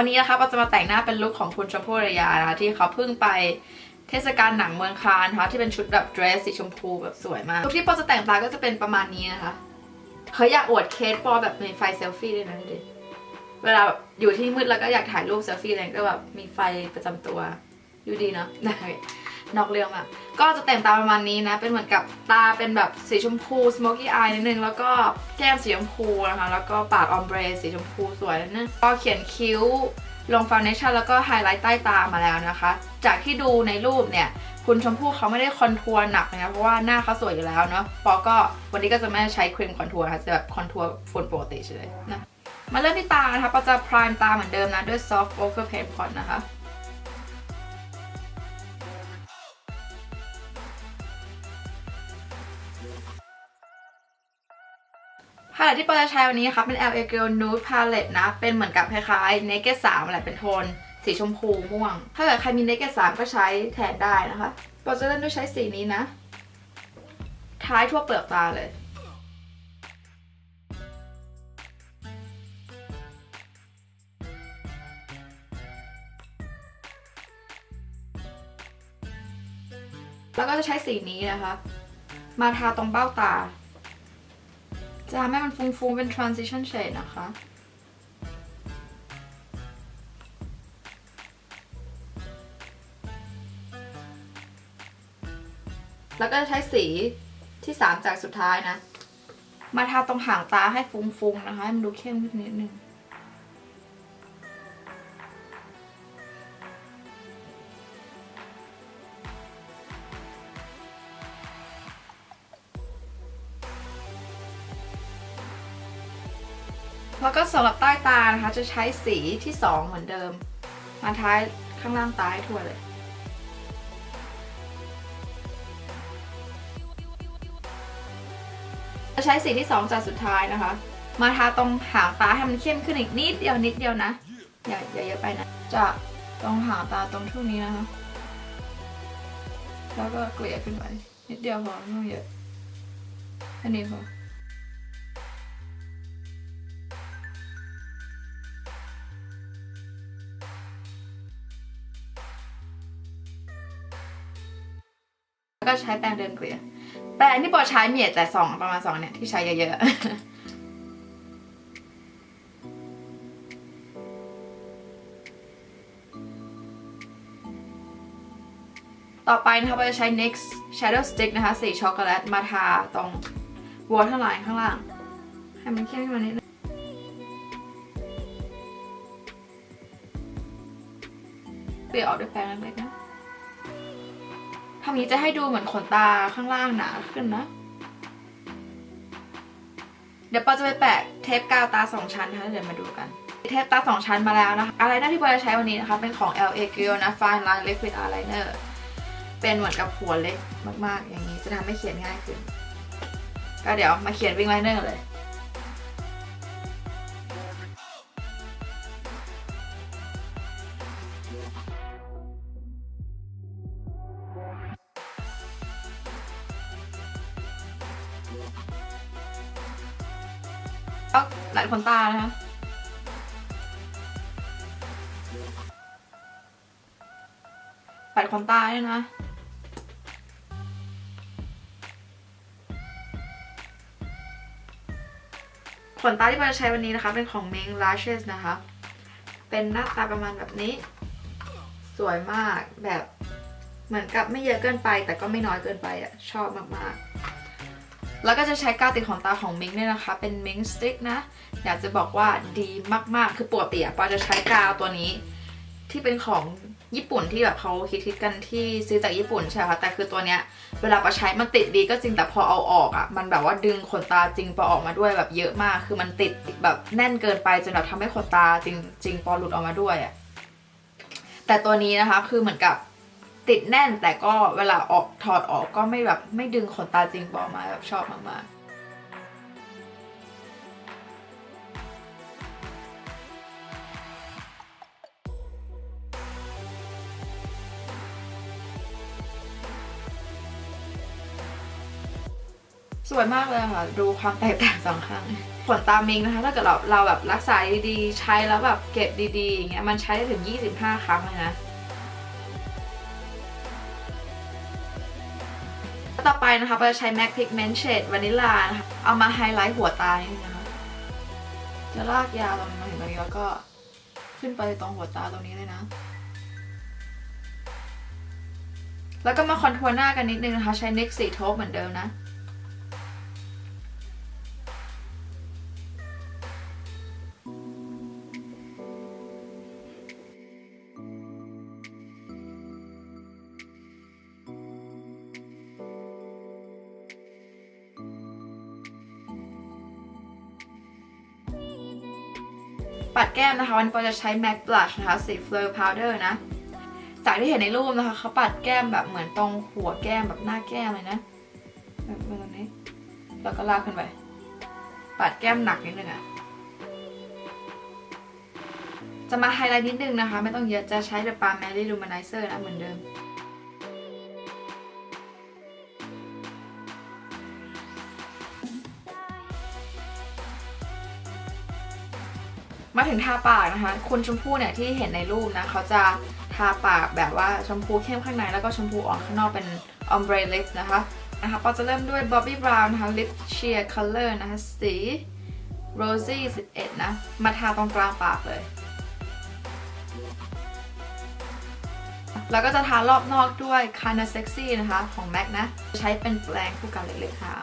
วันนี้นะคะเราจะมาแต่งหน้าเป็นลุคของคุณชมพู่อารยานะคะที่เขาเพิ่งไปเทศกาลหนังเมืองคานนะคะที่เป็นชุดแบบเดรสสีชมพูแบบสวยมากลุคที่ปอจะแต่งตาก็จะเป็นประมาณนี้นะคะเขาอยากอวดเคสปอแบบมีไฟเซลฟี่ด้วยนะดูดิเวลาแบบอยู่ที่มืดแล้วก็อยากถ่ายรูปเซลฟี่อะไรก็แบบมีไฟประจำตัว อยู่ดีเนาะ นอกเรื่องอะก็จะแต่งตาประมาณนี้นะ เป็นเหมือนกับตาเป็นแบบสีชมพูสโมกี้อายนิดนึง แล้วก็แก้มสีชมพูนะคะ แล้วก็ปากออมเบรสีชมพูสวยนิดนึงก็เขียนคิ้วลงฟาวเดชั่นแล้วก็ไฮไลท์ใต้ตามาแล้วนะคะ จากที่ดูในรูปเนี่ย คุณชมพู่เขาไม่ได้คอนทัวร์หนักนะคะเพราะว่าหน้าเขาสวยอยู่แล้วเนาะปอก็วันนี้ก็จะไม่ใช้ครีมคอนทัวร์ค่ะจะแบบคอนทัวร์ฝนปกติเฉยนะมาเริ่มที่ตานะคะปอจะพรายตาเหมือนเดิมนะด้วย soft ochre paint pot นะคะ พาเลตที่ปอจะใช้วันนี้นะคะเป็น LA Girl Nude Palette นะ เป็นเหมือนกับคล้ายๆ Naked 3อะไรเป็นโทน สีชมพูม่วง ถ้าเกิดใครมี Naked 3 ก็ใช้แทนได้นะคะปอจะเล่นด้วยใช้สีนี้นะ ท้ายทั่วเปลือกตาเลยแล้วก็จะใช้สีนี้นะคะ มาทาตรงเบ้าตา จะทำให้มันฟุ้งๆ เป็น transition shade นะคะ แล้วก็จะใช้สีที่ 3 จากสุดท้ายนะ มาทาตรงหางตาให้ฟุ้งๆ นะคะ ให้มันดูเข้มขึ้นนิดนึง แล้วก็สำหรับใต้ตานะคะ จะใช้สีที่ 2 เหมือนเดิม มาท้ายข้างล่างตาให้ทั่วเลย จะใช้สีที่ 2จากสุดท้ายนะคะ มาทาตรงหางตาให้มันเข้มขึ้นอีกนิดเดียวนิดเดียวนะ อย่าอย่าเยอะไปนะ จะตรงหางตาตรงช่วงนี้นะคะ แล้วก็เกลี่ยขึ้นไปนิดเดียวพอไม่ต้องเยอะแค่นี้พอ แล้วก็ใช้แปรงเดินเกลี่ยแปรงที่ปอใช้เมียแต่สองประมาณสองเนี่ยที่ใช้เยอะๆ ต่อไปนะคะปอจะใช้ NYX Shadow Stick นะคะสีช็อกโกแลตมาทาตรง waterline ข้างล่าง ให้มันเข้มขึ้นมานิดนึงเปลี่ยนออกด้วยแปรงเล็กๆนะ ทำนี้จะให้ดูเหมือนขนตาข้างล่างหนาขึ้นนะ เดี๋ยวปอจะไปแปะเทปกาวตาสองชั้นนะคะเดี๋ยวมาดูกัน เทปตาสองชั้นมาแล้วนะคะอะไรหน้าที่ปอจะใช้วันนี้นะคะ เป็นของ LA Girl นะ Fine Line Liquid Eyeliner เป็นเหมือนกับหัวเล็กมากๆ อย่างนี้จะทำให้เขียนง่ายขึ้น ก็เดี๋ยวมาเขียนวิ่งไลเนอร์เลย ก็หลายขนตานะคะปัดขนตาด้วยนะขนตาที่เราจะใช้วันนี้นะคะ เป็นของ Ming Lashes นะคะ เป็นหน้าตาประมาณแบบนี้ สวยมากแบบเหมือนกับไม่เยอะเกินไป แต่ก็ไม่น้อยเกินไปอะชอบมากๆ แล้วก็จะใช้กาวติดขนตาของมิงเนี่ยนะคะ เป็นมิงสติ๊กนะ อยากจะบอกว่าดีมากๆ คือปกติอะปอจะใช้กาวตัวนี้ ที่เป็นของญี่ปุ่นที่แบบเขาคิดๆกันที่ซื้อจากญี่ปุ่นใช่ไหมคะแต่คือตัวเนี้ยเวลาปอใช้มันติดดีก็จริงแต่พอเอาออกอะมันแบบว่าดึงขนตาจริงปอออกมาด้วยแบบเยอะมาก คือมันติดแบบแน่นเกินไปจนแบบทำให้ขนตาจริงจริงปอหลุดออกมาด้วยอะแต่ตัวนี้นะคะคือเหมือนกับ ติดแน่นแต่ก็เวลาออกถอดออกก็ไม่แบบไม่ดึงขนตาจริงปออกมาแบบชอบมากๆสวยมากเลยค่ะ ดูความแตกต่างสองข้างขนตามิงนะคะ ถ้าเกิดเราเราแบบรักษาดีๆ ใช้แล้วแบบเก็บดีๆอย่างเงี้ยมันใช้ได้ถึง 25 ครั้งเลยนะ ต่อไปนะคะเราจะใช้ MAC Pigment Shade Vanilla นะคะเอามาไฮไลท์หัวตานิดนึงนะคะ จะลากยาวตรงนี้มาถึงตรงนี้แล้วก็ขึ้นไปตรงหัวตาตรงนี้เลยนะ แล้วก็มาคอนทัวร์หน้ากันนิดนึงนะคะ ใช้ NYX สีโทบเหมือนเดิมนะ ปัดแก้มนะคะ วันนี้ปอจะใช้ MAC Blush นะคะสี Fleur Powder นะ จากที่เห็นในรูปนะคะเขาปัดแก้มแบบเหมือนตรงหัวแก้มแบบหน้าแก้มเลยนะแบบตรงนี้แล้วก็ลากขึ้นไป ปัดแก้มหนักนิดนึงอะจะมาไฮไลท์นิดนึงนะคะ ไม่ต้องเยอะจะใช้แบบปา Mary Luminizer นะเหมือนเดิม มาถึงทาปากนะคะ คุณชมพู่เนี่ยที่เห็นในรูปนะเขาจะทาปากแบบว่าชมพูเข้มข้างในแล้วก็ชมพูอ่อนข้างนอกเป็น ombre lip นะคะนะคะปอจะเริ่มด้วย Bobbi Brown นะคะ lip sheer color นะคะ สี rosy 11 นะ มาทาตรงกลางปากเลย แล้วก็จะทารอบนอกด้วย Kinda Sexy นะคะ ของ MAC นะ ใช้เป็นแปรงคู่กันเล็กๆค่ะ